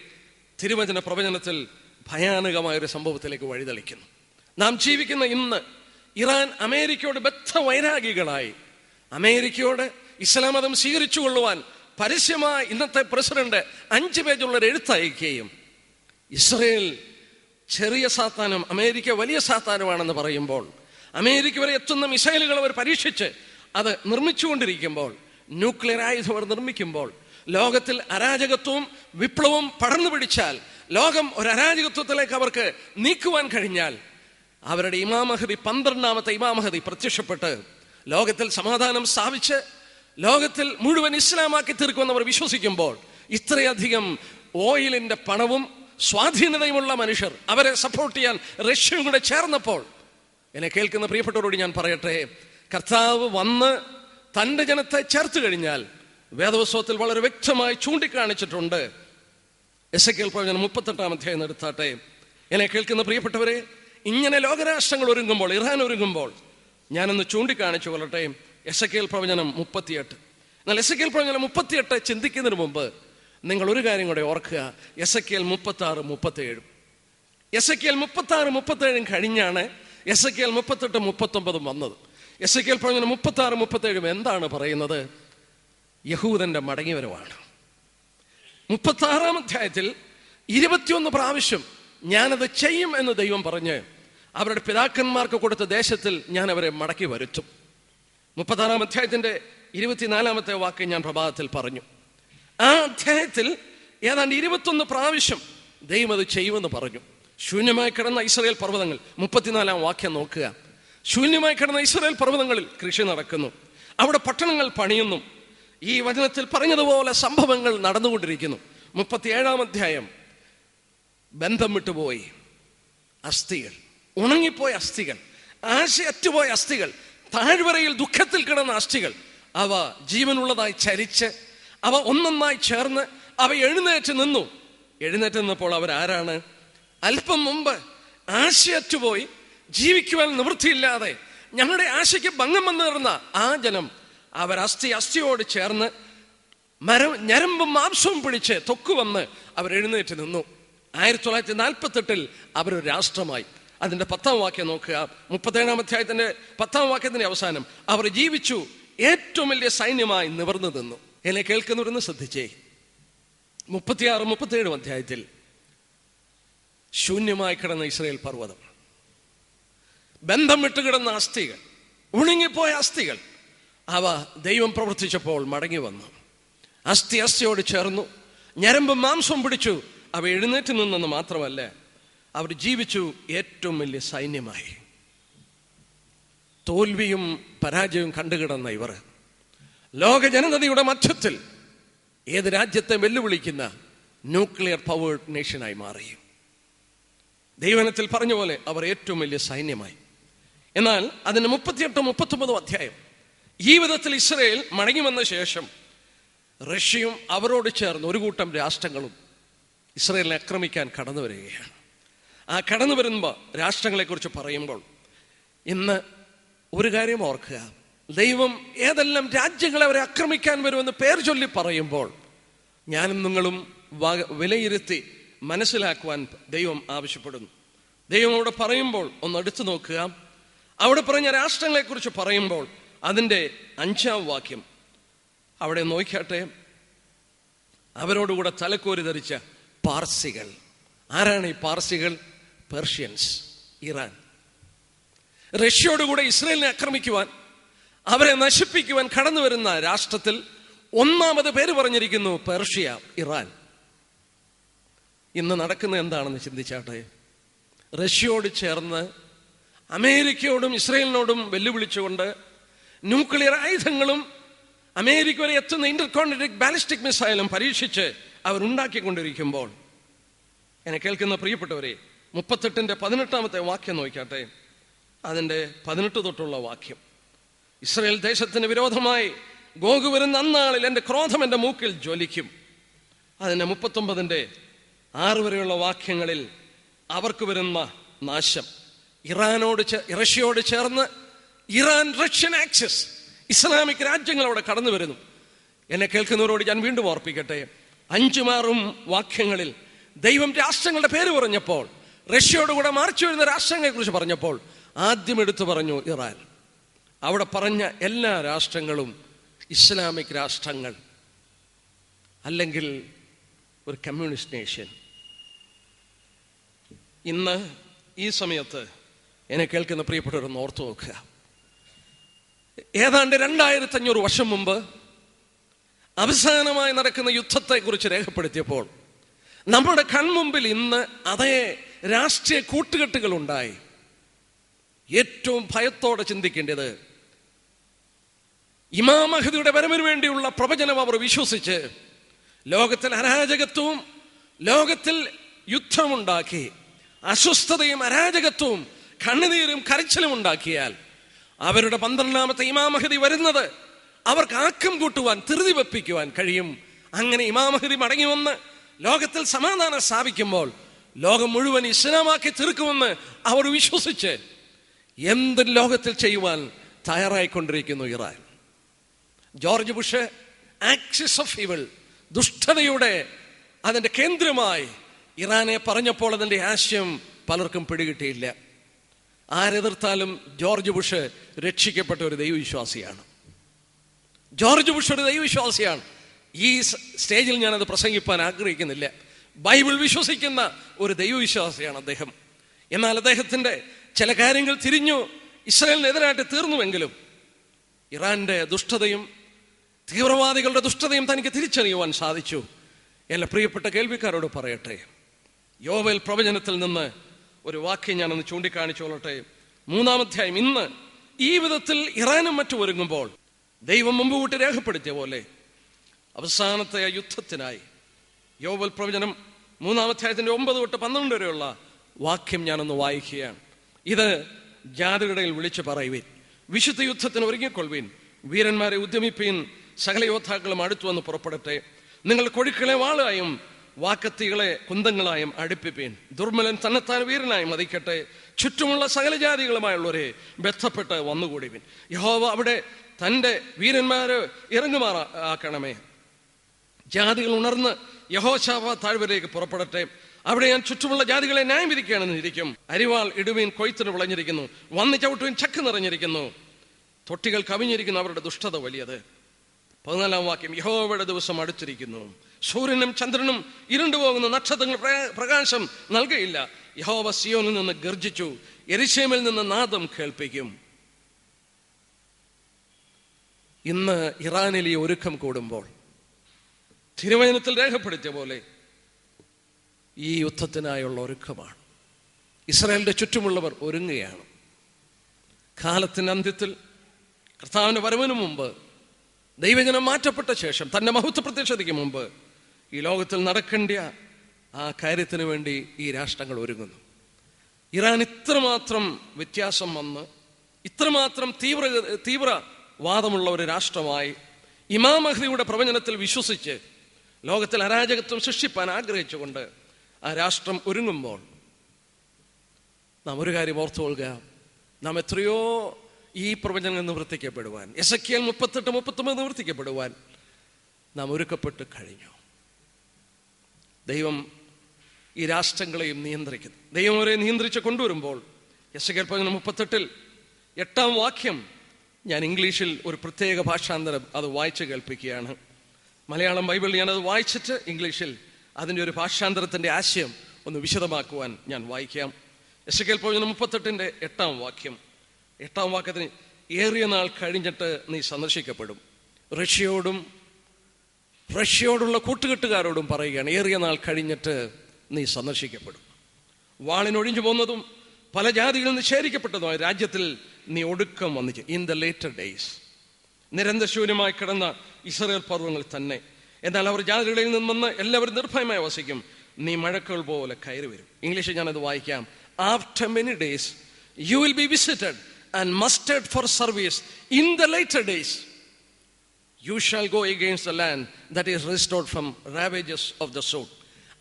തിരുവചന പ്രവചനത്തിൽ ഭയാനകമായ ഒരു സംഭവത്തിലേക്ക് വഴിതെളിക്കുന്നു. നാം ജീവിക്കുന്ന ഇന്ന് ഇറാൻ അമേരിക്കയോട് ബദ്ധ വൈരാഗികളായി. അമേരിക്കയോട് ഇസ്ലാം മതം സ്വീകരിച്ചു കൊള്ളുവാൻ പരസ്യമായി ഇന്നത്തെ പ്രസിഡന്റ് അഞ്ച് പേജുള്ള ഒരു എഴുത്തയക്കുകയും ഇസ്രയേൽ ചെറിയ സാത്താനും അമേരിക്ക വലിയ സാത്താനുമാണെന്ന് പറയുമ്പോൾ അമേരിക്ക വരെ എത്തുന്ന മിസൈലുകൾ അവർ പരീക്ഷിച്ച് അത് നിർമ്മിച്ചുകൊണ്ടിരിക്കുമ്പോൾ ന്യൂക്ലിയർ ആയുധം നിർമ്മിക്കുമ്പോൾ ലോകത്തിൽ അരാജകത്വവും വിപ്ലവവും പടർന്നു പിടിച്ചാൽ ലോകം ഒരു അരാജകത്വത്തിലേക്ക് അവർക്ക് നീക്കുവാൻ കഴിഞ്ഞാൽ അവരുടെ ഇമാമഹതി പന്ത്രണ്ടാമത്തെ ഇമാമഹതി പ്രത്യക്ഷപ്പെട്ട് ലോകത്തിൽ സമാധാനം സ്ഥാപിച്ച് ലോകത്തിൽ മുഴുവൻ ഇസ്ലാമാക്കി തീർക്കുമെന്ന് അവർ വിശ്വസിക്കുമ്പോൾ ഇത്രയധികം ഓയിലിന്റെ പണവും സ്വാധീനതയുമുള്ള മനുഷ്യർ അവരെ സപ്പോർട്ട് ചെയ്യാൻ റഷ്യയും കൂടെ ചേർന്നപ്പോൾ. എന്നെ കേൾക്കുന്ന പ്രിയപ്പെട്ടവരോട് ഞാൻ പറയട്ടെ കർത്താവ് വന്ന് തന്റെ ജനത്തെ ചേർത്ത് കഴിഞ്ഞാൽ വേദവസ്വത്തിൽ വളരെ വ്യക്തമായി ചൂണ്ടിക്കാണിച്ചിട്ടുണ്ട്. എസ് എ കേൾ പ്രവചനം മുപ്പത്തെട്ടാം അധ്യായം എടുത്താട്ടെ. എന്നെ കേൾക്കുന്ന പ്രിയപ്പെട്ടവരെ ഇങ്ങനെ ലോകരാഷ്ട്രങ്ങൾ ഒരുങ്ങുമ്പോൾ ഇറാൻ ഒരുങ്ങുമ്പോൾ ഞാനൊന്ന് ചൂണ്ടിക്കാണിച്ചു കൊള്ളട്ടെ. എസ് എ കേൾ പ്രവചനം മുപ്പത്തിയെട്ട്. എന്നാൽ എസ് എ കേൾ പ്രവചനം മുപ്പത്തിയെട്ട് ചിന്തിക്കുന്നതിന് മുമ്പ് നിങ്ങൾ ഒരു കാര്യം കൂടെ ഓർക്കുക. എസ് എ കേൽ മുപ്പത്തി ആറ് മുപ്പത്തേഴും. എസ് എ കേൽ മുപ്പത്തി ആറ് മുപ്പത്തേഴും കഴിഞ്ഞാണ് എസ് എ കേൽ മുപ്പത്തെട്ട് മുപ്പത്തൊമ്പതും വന്നത്. എസ് എ കേൽ പ്രവചനം മുപ്പത്തി ആറ് മുപ്പത്തേഴും എന്താണ് പറയുന്നത്? യഹൂദന്റെ മടങ്ങിവരവാണ്. മുപ്പത്തി ആറാം അധ്യായത്തിൽ ഇരുപത്തിയൊന്ന് പ്രാവശ്യം ഞാനത് ചെയ്യും എന്ന് ദൈവം പറഞ്ഞ് അവരുടെ പിതാക്കന്മാർക്ക് കൊടുത്ത ദേശത്തിൽ ഞാൻ അവരെ മടക്കി വരുത്തും. മുപ്പത്താറാം അധ്യായത്തിന്റെ ഇരുപത്തിനാലാമത്തെ വാക്ക് ഞാൻ പ്രഭാതത്തിൽ പറഞ്ഞു. ആ അധ്യായത്തിൽ ഏതാണ്ട് ഇരുപത്തൊന്ന് പ്രാവശ്യം ദൈവം അത് ചെയ്യുമെന്ന് പറഞ്ഞു. ശൂന്യമായി കിടന്ന ഇസ്രയേൽ പർവതങ്ങൾ. മുപ്പത്തിനാലാം വാക്യം നോക്കുക. ശൂന്യമായി കിടന്ന ഇസ്രയേൽ പർവതങ്ങളിൽ കൃഷി നടക്കുന്നു. അവിടെ പട്ടണങ്ങൾ പണിയുന്നു. ഈ വചനത്തിൽ പറഞ്ഞതുപോലെ സംഭവങ്ങൾ നടന്നുകൊണ്ടിരിക്കുന്നു. മുപ്പത്തിയേഴാം അധ്യായം. ബന്ധം വിട്ടുപോയി അസ്ഥികൾ. ഉണങ്ങിപ്പോയ അസ്ഥികൾ. ആശയറ്റുപോയ അസ്ഥികൾ. താഴ്വരയിൽ ദുഃഖത്തിൽ കിടന്ന അസ്ഥികൾ. അവ ജീവനുള്ളതായി ചരിച്ച് അവ ഒന്നൊന്നായി ചേർന്ന് അവ എഴുന്നേറ്റ് നിന്നു. എഴുന്നേറ്റ് നിന്നപ്പോൾ അവരാരാണ്? അല്പം മുമ്പ് ആശയറ്റുപോയി ജീവിക്കുവാൻ നിവൃത്തിയില്ലാതെ ഞങ്ങളുടെ ആശയ്ക്ക് ഭംഗം വന്നു തീർന്ന ആ ജനം അവർ അസ്ഥി അസ്ഥിയോട് ചേർന്ന് മര ഞരമ്പും മാംസവും പിടിച്ച് തൊക്കു വന്ന് അവർ എഴുന്നേറ്റ് നിന്നു. ആയിരത്തി തൊള്ളായിരത്തി നാൽപ്പത്തെട്ടിൽ അവരൊരു രാഷ്ട്രമായി. അതിന്റെ പത്താം വാക്യം നോക്കുക. മുപ്പത്തേഴാം അധ്യായത്തിന്റെ പത്താം വാക്യത്തിന്റെ അവസാനം അവർ ജീവിച്ചു ഏറ്റവും വലിയ സൈന്യമായി നിവർന്നു നിന്നു. എന്നെ കേൾക്കുന്നവരെന്ന് ശ്രദ്ധിച്ചേ. മുപ്പത്തിയാറ് മുപ്പത്തിയേഴും അധ്യായത്തിൽ ശൂന്യമായി കിടന്ന ഇസ്രയേൽ പർവതം. ബന്ധം വിട്ടുകിടന്ന അസ്ഥികൾ ഉണങ്ങിപ്പോയ അസ്ഥികൾ അവ ദൈവം പ്രവർത്തിച്ചപ്പോൾ മടങ്ങി വന്നു. അസ്ഥി അസ്ഥിയോട് ചേർന്നു ഞരമ്പ് മാംസം പിടിച്ചു അവ എഴുന്നേറ്റ് നിന്നെന്ന് മാത്രമല്ല അവർ ജീവിച്ചു ഏറ്റവും വലിയ സൈന്യമായി. തോൽവിയും പരാജയവും കണ്ടുകിടന്ന ഇവർ ലോക ജനതയുടെ മധ്യത്തിൽ ഏത് രാജ്യത്തെ വെല്ലുവിളിക്കുന്ന ന്യൂക്ലിയർ പവേർഡ് നേഷനായി മാറി. ദൈവനത്തിൽ പറഞ്ഞ പോലെ അവർ ഏറ്റവും വലിയ സൈന്യമായി. എന്നാൽ അതിന് മുപ്പത്തിയെട്ടും മുപ്പത്തൊമ്പതും അധ്യായം. ഈ വിധത്തിൽ ഇസ്രയേൽ മടങ്ങി വന്ന ശേഷം റഷ്യയും അവരോട് ചേർന്ന് ഒരു കൂട്ടം രാഷ്ട്രങ്ങളും ഇസ്രയേലിനെ ആക്രമിക്കാൻ കടന്നു വരികയാണ്. ആ കടന്നു വരുമ്പോൾ രാഷ്ട്രങ്ങളെക്കുറിച്ച് പറയുമ്പോൾ ഇന്ന് ഒരു കാര്യം ഓർക്കുക. ദൈവം ഏതെല്ലാം രാജ്യങ്ങളെ അവരെ ആക്രമിക്കാൻ വരുമെന്ന് പേർ ചൊല്ലി പറയുമ്പോൾ ഞാനും നിങ്ങളും വിലയിരുത്തി മനസ്സിലാക്കുവാൻ ദൈവം ആവശ്യപ്പെടുന്നു. ദൈവം അവിടെ പറയുമ്പോൾ ഒന്ന് എടുത്തു നോക്കുക. അവിടെ പറഞ്ഞ രാഷ്ട്രങ്ങളെക്കുറിച്ച് പറയുമ്പോൾ അതിന്റെ അഞ്ചാം വാക്യം. അവിടെ നോക്കിയാട്ടെ. അവരോടുകൂടെ തലക്കോരി ധരിച്ച പാർസികൾ. ആരാണ് ഈ പാർസികൾ? പെർഷ്യൻസ് ഇറാൻ റഷ്യയോടുകൂടെ ഇസ്രയേലിനെ ആക്രമിക്കുവാൻ അവരെ നശിപ്പിക്കുവാൻ കടന്നു വരുന്ന രാഷ്ട്രത്തിൽ ഒന്നാമത് പേര് പറഞ്ഞിരിക്കുന്നു പെർഷ്യ ഇറാൻ ഇന്ന് നടക്കുന്നത് എന്താണെന്ന് ചിന്തിച്ചാട്ടെ? റഷ്യയോട് ചേർന്ന് അമേരിക്കയോടും ഇസ്രയേലിനോടും വെല്ലുവിളിച്ചുകൊണ്ട് ന്യൂക്ലിയർ ആയുധങ്ങളും അമേരിക്ക വരെ എത്തുന്ന ഇന്റർകോണ്ടിനറ്റിക് ബാലിസ്റ്റിക് മിസൈലും പരീക്ഷിച്ച് അവരുണ്ടാക്കിക്കൊണ്ടിരിക്കുമ്പോൾ എന്നെ കേൾക്കുന്ന പ്രിയപ്പെട്ടവരെ മുപ്പത്തെട്ടിന്റെ പതിനെട്ടാമത്തെ വാക്യം നോക്കാട്ടെ അതിന്റെ പതിനെട്ട് തൊട്ടുള്ള വാക്യം. ഇസ്രയേൽ ദേശത്തിന് വിരോധമായി ഗോഗ് വരുന്ന അന്നാളിൽ എന്റെ ക്രോധം എന്റെ മൂക്കിൽ ജ്വലിക്കും. അതിന്റെ മുപ്പത്തൊമ്പതിന്റെ ആറ് വരെയുള്ള വാക്യങ്ങളിൽ അവർക്ക് വരുന്ന നാശം. ഇറാനോട് റഷ്യയോട് ചേർന്ന് ഇറാൻ റഷ്യൻ ആക്സിസ് ഇസ്ലാമിക് രാജ്യങ്ങൾ അവിടെ കടന്നു വരുന്നു. എന്നെ കേൾക്കുന്നവരോട് ഞാൻ വീണ്ടും ഓർപ്പിക്കട്ടെ. അഞ്ചുമാറും വാക്യങ്ങളിൽ ദൈവം രാഷ്ട്രങ്ങളുടെ പേര് പറഞ്ഞപ്പോൾ റഷ്യയോട് കൂടെ മാർച്ച് വരുന്ന രാഷ്ട്രങ്ങളെ കുറിച്ച് പറഞ്ഞപ്പോൾ ആദ്യം എടുത്തു പറഞ്ഞു ഇറാൻ. അവിടെ പറഞ്ഞ എല്ലാ രാഷ്ട്രങ്ങളും ഇസ്ലാമിക് രാഷ്ട്രങ്ങൾ അല്ലെങ്കിൽ ഒരു കമ്മ്യൂണിസ്റ്റ് നേഷൻ. ഇന്ന് ഈ സമയത്ത് എന്നെ കേൾക്കുന്ന പ്രിയപ്പെട്ടവരൊന്ന് ഓർത്തു നോക്കുക. ഏതാണ്ട് രണ്ടായിരത്തി അഞ്ഞൂറ് വർഷം മുമ്പ് അവസാനമായി നടക്കുന്ന യുദ്ധത്തെക്കുറിച്ച് രേഖപ്പെടുത്തിയപ്പോൾ നമ്മുടെ കൺമുമ്പിൽ ഇന്ന് അതേ രാഷ്ട്രീയ കൂട്ടുകെട്ടുകൾ ഉണ്ടായി ഏറ്റവും ഭയത്തോടെ ചിന്തിക്കേണ്ടത് ഇമാമഹദിയുടെ വരവിന് വേണ്ടിയുള്ള പ്രവചനം അവർ വിശ്വസിച്ച് ലോകത്തിൽ അരാജകത്വവും ലോകത്തിൽ യുദ്ധമുണ്ടാക്കി അസ്വസ്ഥതയും അരാജകത്വവും കണ്ണുനീരും കരച്ചിലും ഉണ്ടാക്കിയാൽ അവരുടെ പന്ത്രണ്ടാമത്തെ ഇമാമഹദി വരുന്നത് അവർക്ക് ആക്കം കൂട്ടുവാൻ ധൃതി വെപ്പിക്കുവാൻ കഴിയും. അങ്ങനെ ഇമാമഹദി മടങ്ങി വന്ന് ലോകത്തിൽ സമാധാനം സ്ഥാപിക്കുമ്പോൾ ലോകം മുഴുവൻ ഇസ്ലാമാക്കി തീർക്കുമെന്ന് അവർ വിശ്വസിച്ച് എന്ത് ലോകത്തിൽ ചെയ്യുവാൻ തയ്യാറായിക്കൊണ്ടിരിക്കുന്നു Iran. George Bush axis of evil ദുഷ്ടതയുടെ അതിന്റെ കേന്ദ്രമായി ഇറാനെ പറഞ്ഞപ്പോൾ അതിന്റെ ആശയം പലർക്കും പിടികിട്ടിയില്ല. ആരെതിർത്താലും ജോർജ് ബുഷ് രക്ഷിക്കപ്പെട്ട ഒരു ദൈവവിശ്വാസിയാണ്. ജോർജ് ബുഷ് ഒരു ദൈവവിശ്വാസിയാണ്. ഈ സ്റ്റേജിൽ ഞാനത് പ്രസംഗിപ്പാൻ ആഗ്രഹിക്കുന്നില്ല. ബൈബിൾ വിശ്വസിക്കുന്ന ഒരു ദൈവവിശ്വാസിയാണ് അദ്ദേഹം. എന്നാൽ അദ്ദേഹത്തിന്റെ ചില കാര്യങ്ങൾ തിരിഞ്ഞു ഇസ്രായേലിനെതിരായിട്ട് തീർന്നുവെങ്കിലും ഇറാന്റെ ദുഷ്ടതയും തീവ്രവാദികളുടെ ദുഷ്ടതയും തനിക്ക് തിരിച്ചറിയുവാൻ സാധിച്ചു. എല്ലാ പ്രിയപ്പെട്ട കേൾവിക്കാരോട് പറയട്ടെ. യോവൽ പ്രവചനത്തിൽ നിന്ന് ഒരു വാക്യം ഞാനൊന്ന് ചൂണ്ടിക്കാണിച്ചോളട്ടെ. മൂന്നാമധ്യായം ഇന്ന് ഈ വിധത്തിൽ ഇറാനും മറ്റു ഒരുങ്ങുമ്പോൾ ദൈവം മുമ്പ് കൂട്ടി രേഖപ്പെടുത്തിയ പോലെ അവസാനത്തെ യുദ്ധത്തിനായി യോവൽ പ്രവചനം മൂന്നാമധ്യായത്തിന്റെ ഒമ്പത് തൊട്ട് പന്ത്രണ്ട് വരെയുള്ള വാക്യം ഞാനൊന്ന് വായിക്കുകയാണ്. ഇത് ജാതിയുടെ വിളിച്ചു പറയുവിൻ വിശുദ്ധ യുദ്ധത്തിന് ഒരുങ്ങിക്കൊള്ളുവിൻ വീരന്മാരെ ഉദ്യമിപ്പീൻ സകല യോദ്ധാക്കളും അടുത്തു വന്ന് പുറപ്പെടട്ടെ. നിങ്ങൾ കൊഴുക്കളെ വാളായും വാക്കത്തികളെ കുന്തങ്ങളായും അടുപ്പിപ്പീൻ. ദുർമലൻ തന്നെത്താൻ വീരനായും മതിക്കട്ടെ. ചുറ്റുമുള്ള സകല ജാതികളുമായുള്ളവരെ ബന്ധപ്പെട്ട് വന്നുകൂടിവിൻ യഹോവ അവിടെ തന്റെ വീരന്മാരെ ഇറങ്ങുമാറ ആക്കണമേ. ജാതികൾ ഉണർന്ന് യഹോശാവ താഴ്വരയിലേക്ക് പുറപ്പെടട്ടെ. അവിടെ ഞാൻ ചുറ്റുമുള്ള ജാതികളെ ന്യായം വിധിക്കുകയാണെന്ന് ഇരിക്കും അരിവാൾ ഇടുവീൻ കൊയ്ത്തിന് വിളഞ്ഞിരിക്കുന്നു. വന്ന് ചവിട്ടുവിൻ ചക്ക് നിറഞ്ഞിരിക്കുന്നു. തൊട്ടികൾ കവിഞ്ഞിരിക്കുന്നു അവരുടെ ദുഷ്ടത വലിയത്. പതിനാലാം വാക്യം യഹോവയുടെ ദിവസം അടുത്തിരിക്കുന്നു. സൂര്യനും ചന്ദ്രനും ഇരുണ്ടു പോകുന്ന നക്ഷത്രങ്ങൾ പ്രകാശം നൽകയില്ല. യഹോവ സിയോനിൽ നിന്ന് ഗർജിച്ചു എരിശേമിൽ നിന്ന് നാദം കേൾപ്പിക്കും. ഇന്ന് ഇറാനിൽ ഈ ഒരുക്കം കൂടുമ്പോൾ തിരുവചനത്തിൽ രേഖപ്പെടുത്തിയ പോലെ ഈ യുദ്ധത്തിനായുള്ള ഒരുക്കമാണ്. ഇസ്രായേലിന്റെ ചുറ്റുമുള്ളവർ ഒരുങ്ങുകയാണ്. കാലത്തിന്റെ അന്ത്യത്തിൽ കർത്താവിന്റെ വരവിന് മുമ്പ് ദൈവജനം മാറ്റപ്പെട്ട ശേഷം തന്റെ മഹത്വ പ്രത്യക്ഷതയ്ക്ക് മുമ്പ് ഈ ലോകത്തിൽ നടക്കേണ്ട ആ കാര്യത്തിന് വേണ്ടി ഈ രാഷ്ട്രങ്ങൾ ഒരുങ്ങുന്നു. ഇറാൻ ഇത്രമാത്രം വ്യത്യാസം വന്ന് ഇത്രമാത്രം തീവ്ര തീവ്ര വാദമുള്ള ഒരു രാഷ്ട്രമായി ഇമാം അഹ്ദിയുടെ പ്രവചനത്തിൽ വിശ്വസിച്ച് ലോകത്തിൽ അരാജകത്വം സൃഷ്ടിപ്പാൻ ആഗ്രഹിച്ചുകൊണ്ട് ആ രാഷ്ട്രം ഒരുങ്ങുമ്പോൾ നാം ഒരു കാര്യം ഓർത്തുകൊള്ളുക നാം എത്രയോ ഈ പ്രവചനങ്ങൾ നിവർത്തിക്കപ്പെടുവാൻ എസ് എ കെൽ മുപ്പത്തെട്ട് മുപ്പത്തൊമ്പത് നിവർത്തിക്കപ്പെടുവാൻ നാം ഒരുക്കപ്പെട്ട് കഴിഞ്ഞു. ദൈവം ഈ രാഷ്ട്രങ്ങളെയും നിയന്ത്രിക്കുന്നു. ദൈവം അവരെ നിയന്ത്രിച്ച് കൊണ്ടുവരുമ്പോൾ പതിനൊന്ന് മുപ്പത്തെട്ടിൽ എട്ടാം വാക്യം ഞാൻ ഇംഗ്ലീഷിൽ ഒരു പ്രത്യേക ഭാഷാന്തരം അത് വായിച്ച് കേൾപ്പിക്കുകയാണ്. മലയാളം ബൈബിളിൽ ഞാനത് വായിച്ചിട്ട് ഇംഗ്ലീഷിൽ അതിന്റെ ഒരു ഭാഷാന്തരത്തിന്റെ ആശയം ഒന്ന് വിശദമാക്കുവാൻ ഞാൻ വായിക്കാം. എസ് കെ പതിനൊന്ന് മുപ്പത്തെട്ടിന്റെ എട്ടാം വാക്യം. എട്ടാം വാക്യത്തിന് ഏറിയ നാൾ കഴിഞ്ഞിട്ട് നീ സന്ദർശിക്കപ്പെടും. റഷ്യയോടും റഷ്യയോടുള്ള കൂട്ടുകെട്ടുകാരോടും പറയുകയാണ് ഏറിയ നാൾ കഴിഞ്ഞിട്ട് നീ സന്ദർശിക്കപ്പെടും. വാളിനൊഴിഞ്ഞു പോകുന്നതും പല ജാതികളിൽ നിഷേധിക്കപ്പെട്ടതുമായ രാജ്യത്തിൽ നീ ഒടുക്കം വന്നിച്ചു ഇൻ ദ ലേറ്റർ ഡേയ്സ് നിരന്തരശൂന്യമായി കിടന്ന ഇസ്രയേൽ പർവങ്ങൾ തന്നെ. എന്നാൽ അവർ ജാതികളിൽ നിന്ന് വന്ന് എല്ലാവരും നിർഭയമായി വസിക്കും. നീ മഴക്കൾ പോലെ കയറി വരും. ഇംഗ്ലീഷിൽ ഞാനത് വായിക്കാം. After many days you will be visited and mustered for service in the later days you shall go against the land that is restored from ravages of the sword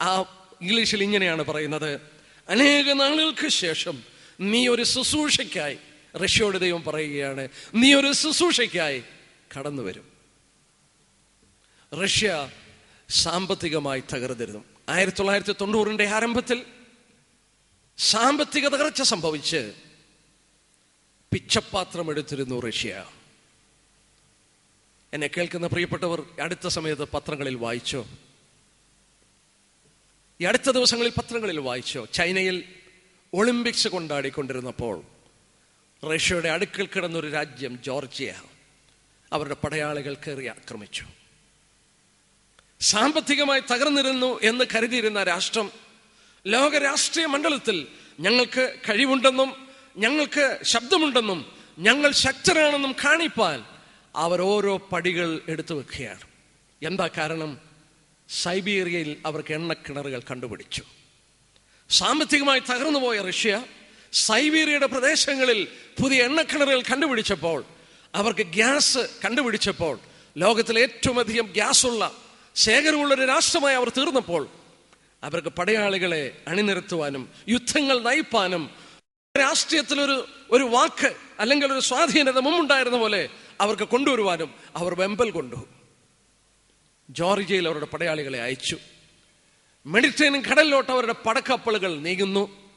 ആ ഇംഗ്ലീഷിൽ ഇങ്ങനെയാണ് പറയുന്നത്. അനേക നാളുകൾക്ക് ശേഷം നീ ഒരു ശുശ്രൂഷയ്ക്കായി റഷ്യയുടെ ദൈവം പറയുകയാണ് നീ ഒരു ശുശ്രൂഷയ്ക്കായി കടന്നു വരും. റഷ്യ സാമ്പത്തികമായി തകർന്നിരുന്നു. ആയിരത്തി തൊള്ളായിരത്തി തൊണ്ണൂറിന്റെ ആരംഭത്തിൽ സാമ്പത്തിക തകർച്ച സംഭവിച്ച് പിച്ചപാത്രം എടുത്തിരുന്നു റഷ്യ. എന്നെ കേൾക്കുന്ന പ്രിയപ്പെട്ടവർ അടുത്ത സമയത്ത് പത്രങ്ങളിൽ വായിച്ചോ? ഈ അടുത്ത ദിവസങ്ങളിൽ പത്രങ്ങളിൽ വായിച്ചോ? ചൈനയിൽ ഒളിമ്പിക്സ് കൊണ്ടാടിക്കൊണ്ടിരുന്നപ്പോൾ റഷ്യയുടെ അടുക്കൽ കിടന്നൊരു രാജ്യം ജോർജിയ അവരുടെ പടയാളികൾ കയറി ആക്രമിച്ചു. സാമ്പത്തികമായി തകർന്നിരുന്നു എന്ന് കരുതിയിരുന്ന രാഷ്ട്രം ലോക രാഷ്ട്രീയ മണ്ഡലത്തിൽ ഞങ്ങൾക്ക് കഴിവുണ്ടെന്നും ഞങ്ങൾക്ക് ശബ്ദമുണ്ടെന്നും ഞങ്ങൾ ശക്തരാണെന്നും കാണിപ്പാൻ അവർ ഓരോ പടികൾ എടുത്തു വെക്കുകയാണ്. എന്താ കാരണം? സൈബീരിയയിൽ അവർക്ക് എണ്ണക്കിണറുകൾ കണ്ടുപിടിച്ചു. സാമ്പത്തികമായി തകർന്നുപോയ റഷ്യ സൈബീരിയയുടെ പ്രദേശങ്ങളിൽ പുതിയ എണ്ണക്കിണറുകൾ കണ്ടുപിടിച്ചപ്പോൾ അവർക്ക് ഗ്യാസ് കണ്ടുപിടിച്ചപ്പോൾ ലോകത്തിലെ ഏറ്റവും അധികം ഗ്യാസുള്ള ശേഖരമുള്ള ഒരു രാഷ്ട്രമായി അവർ തീർന്നപ്പോൾ അവർക്ക് പടയാളികളെ അണിനിരത്തുവാനും യുദ്ധങ്ങൾ നയിപ്പാനും രാഷ്ട്രീയത്തിലൊരു ഒരു വാക്ക് അല്ലെങ്കിൽ ഒരു സ്വാധീനത മുമ്പുണ്ടായിരുന്ന പോലെ അവർക്ക് കൊണ്ടുവരുവാനും അവർ വെമ്പൽ കൊണ്ടു. ജോർജിയയിൽ അവരുടെ പടയാളികളെ അയച്ചു. മെഡിറ്ററേനിയൻ കടലിലോട്ട് അവരുടെ പടക്കപ്പലുകൾ നീങ്ങുന്നു.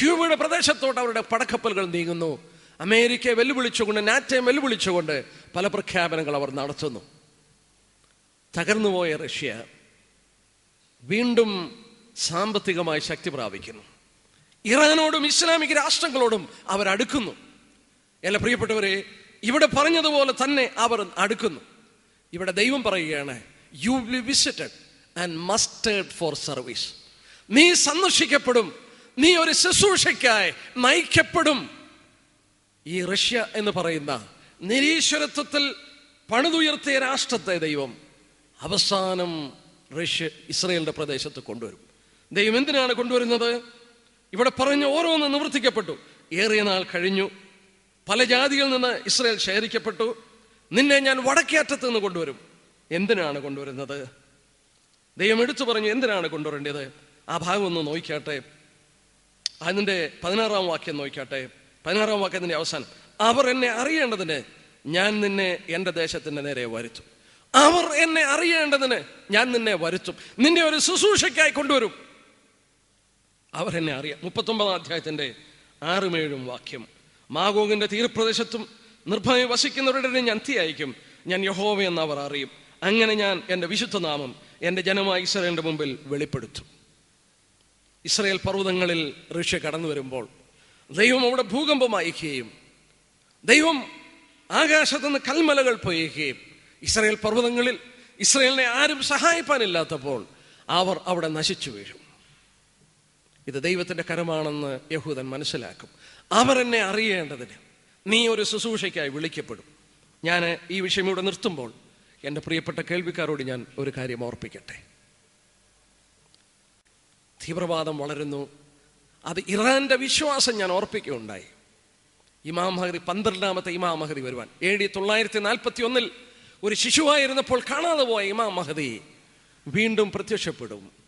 ക്യൂബയുടെ പ്രദേശത്തോട്ട് അവരുടെ പടക്കപ്പലുകൾ നീങ്ങുന്നു. അമേരിക്കയെ വെല്ലുവിളിച്ചുകൊണ്ട് നാറ്റയെ വെല്ലുവിളിച്ചുകൊണ്ട് പല പ്രഖ്യാപനങ്ങൾ അവർ നടത്തുന്നു. തകർന്നുപോയ റഷ്യ വീണ്ടും സാമ്പത്തികമായി ശക്തി പ്രാപിക്കുന്നു. ഇറാനോടും ഇസ്ലാമിക രാഷ്ട്രങ്ങളോടും അവരടുക്കുന്നു. എല്ലാ പ്രിയപ്പെട്ടവരെ ഇവിടെ പറഞ്ഞതുപോലെ തന്നെ അവർ അടുക്കുന്നു. ഇവിടെ ദൈവം പറയുകയാണ് you be visited and mustered for service നീ സന്ദർശിക്കപ്പെടും നീ ഒരു ശുശ്രൂഷയ്ക്കായി നയിക്കപ്പെടും. ഈ റഷ്യ എന്ന് പറയുന്ന നിരീശ്വരത്വത്തിൽ പണിതുയർത്തിയ രാഷ്ട്രത്തെ ദൈവം അവസാനം റഷ്യ ഇസ്രയേലിന്റെ പ്രദേശത്ത് കൊണ്ടുവരും. ദൈവം എന്തിനാണ് കൊണ്ടുവരുന്നത്? ഇവിടെ പറഞ്ഞ ഓരോന്ന് നിവർത്തിക്കപ്പെട്ടു. ഏറിയ നാൾ കഴിഞ്ഞു. പല ജാതികളിൽ നിന്ന് ഇസ്രയേൽ ശേഖരിക്കപ്പെട്ടു. നിന്നെ ഞാൻ വടക്കേ അറ്റത്ത് നിന്ന് കൊണ്ടുവരും. എന്തിനാണ് കൊണ്ടുവരുന്നത്? ദൈവം എടുത്തു പറഞ്ഞു എന്തിനാണ് കൊണ്ടുവരേണ്ടത്? ആ ഭാഗം ഒന്ന് നോക്കിയാട്ടെ അതിന്റെ പതിനാറാം വാക്യം നോക്കിയാട്ടെ പതിനാറാം വാക്യത്തിന്റെ അവസാനം. അവർ എന്നെ അറിയേണ്ടതിന് ഞാൻ നിന്നെ എന്റെ ദേശത്തിന്റെ നേരെ വരുത്തും. അവർ എന്നെ അറിയേണ്ടതിന് ഞാൻ നിന്നെ വരുത്തും. നിന്നെ ഒരു ശുശ്രൂഷയ്ക്കായി കൊണ്ടുവരും. അവർ എന്നെ അറിയാം. മുപ്പത്തൊമ്പതാം അധ്യായത്തിന്റെ ആറും ഏഴും വാക്യം. മാഗോഗിന്റെ തീരപ്രദേശത്തും നിർഭയം വസിക്കുന്നവരുടെ ഞാൻ തീ അയക്കും ഞാൻ യഹോവ എന്ന് അവർ അറിയും. അങ്ങനെ ഞാൻ എന്റെ വിശുദ്ധനാമം എന്റെ ജനമായ ഇസ്രയേലിന്റെ മുമ്പിൽ വെളിപ്പെടുത്തും. ഇസ്രയേൽ പർവതങ്ങളിൽ ഋഷ്യ കടന്നു വരുമ്പോൾ ദൈവം അവിടെ ഭൂകമ്പം അയക്കുകയും ദൈവം ആകാശത്തു നിന്ന് കൽമലകൾ പൊയ്യുകയും ഇസ്രയേൽ പർവതങ്ങളിൽ ഇസ്രയേലിനെ ആരും സഹായിപ്പാനില്ലാത്തപ്പോൾ അവർ അവിടെ നശിച്ചു വീഴും. ഇത് ദൈവത്തിന്റെ കരമാണെന്ന് യഹൂദൻ മനസ്സിലാക്കും. അവർ എന്നെ അറിയേണ്ടതിന് നീ ഒരു ശുശ്രൂഷയ്ക്കായി വിളിക്കപ്പെടും. ഞാൻ ഈ വിഷയം ഇവിടെ നിർത്തുമ്പോൾ എന്റെ പ്രിയപ്പെട്ട കേൾവിക്കാരോട് ഞാൻ ഒരു കാര്യം ഓർപ്പിക്കട്ടെ. തീവ്രവാദം വളരുന്നു. അത് ഇറാന്റെ വിശ്വാസം ഞാൻ ഓർപ്പിക്കുകയുണ്ടായി. ഇമാം പന്ത്രണ്ടാമത്തെ ഇമാം വരുവാൻ. എ ഡി തൊള്ളായിരത്തി നാൽപ്പത്തി ഒന്നിൽ ഒരു ശിശുവായിരുന്നപ്പോൾ കാണാതെ പോയ ഇമാം വീണ്ടും പ്രത്യക്ഷപ്പെടും.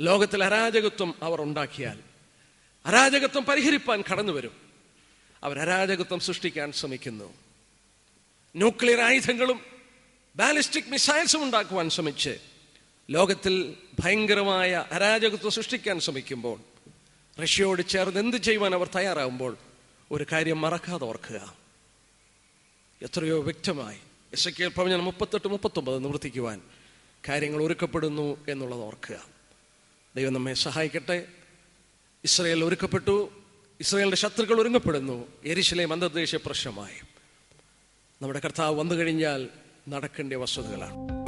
ലോകത്തിൽ അരാജകത്വം അവർ ഉണ്ടാക്കിയാൽ അരാജകത്വം പരിഹരിപ്പാൻ കടന്നു വരും. അവർ അരാജകത്വം സൃഷ്ടിക്കാൻ ശ്രമിക്കുന്നു. ന്യൂക്ലിയർ ആയുധങ്ങളും ബാലിസ്റ്റിക് മിസൈൽസും ഉണ്ടാക്കുവാൻ ശ്രമിച്ച് ലോകത്തിൽ ഭയങ്കരമായ അരാജകത്വം സൃഷ്ടിക്കാൻ ശ്രമിക്കുമ്പോൾ റഷ്യയോട് ചേർന്ന് എന്ത് ചെയ്യുവാൻ അവർ തയ്യാറാകുമ്പോൾ ഒരു കാര്യം മറക്കാതെ ഓർക്കുക. എത്രയോ വ്യക്തമായി എസ് എ കെ പ്രവചനം മുപ്പത്തെട്ട് മുപ്പത്തൊമ്പത് നിവർത്തിക്കുവാൻ കാര്യങ്ങൾ ഒരുക്കപ്പെടുന്നു എന്നുള്ളത് ഓർക്കുക. ദൈവം നമ്മെ സഹായിക്കട്ടെ. ഇസ്രയേൽ ഒരുക്കപ്പെട്ടു. ഇസ്രയേലിന്റെ ശത്രുക്കൾ ഒരുങ്ങപ്പെടുന്നു. എരിശിലേം അന്തർദേശീയ പ്രശ്നമായി. നമ്മുടെ കർത്താവ് വന്നു കഴിഞ്ഞാൽ നടക്കേണ്ട വസ്തുതകളാണ്.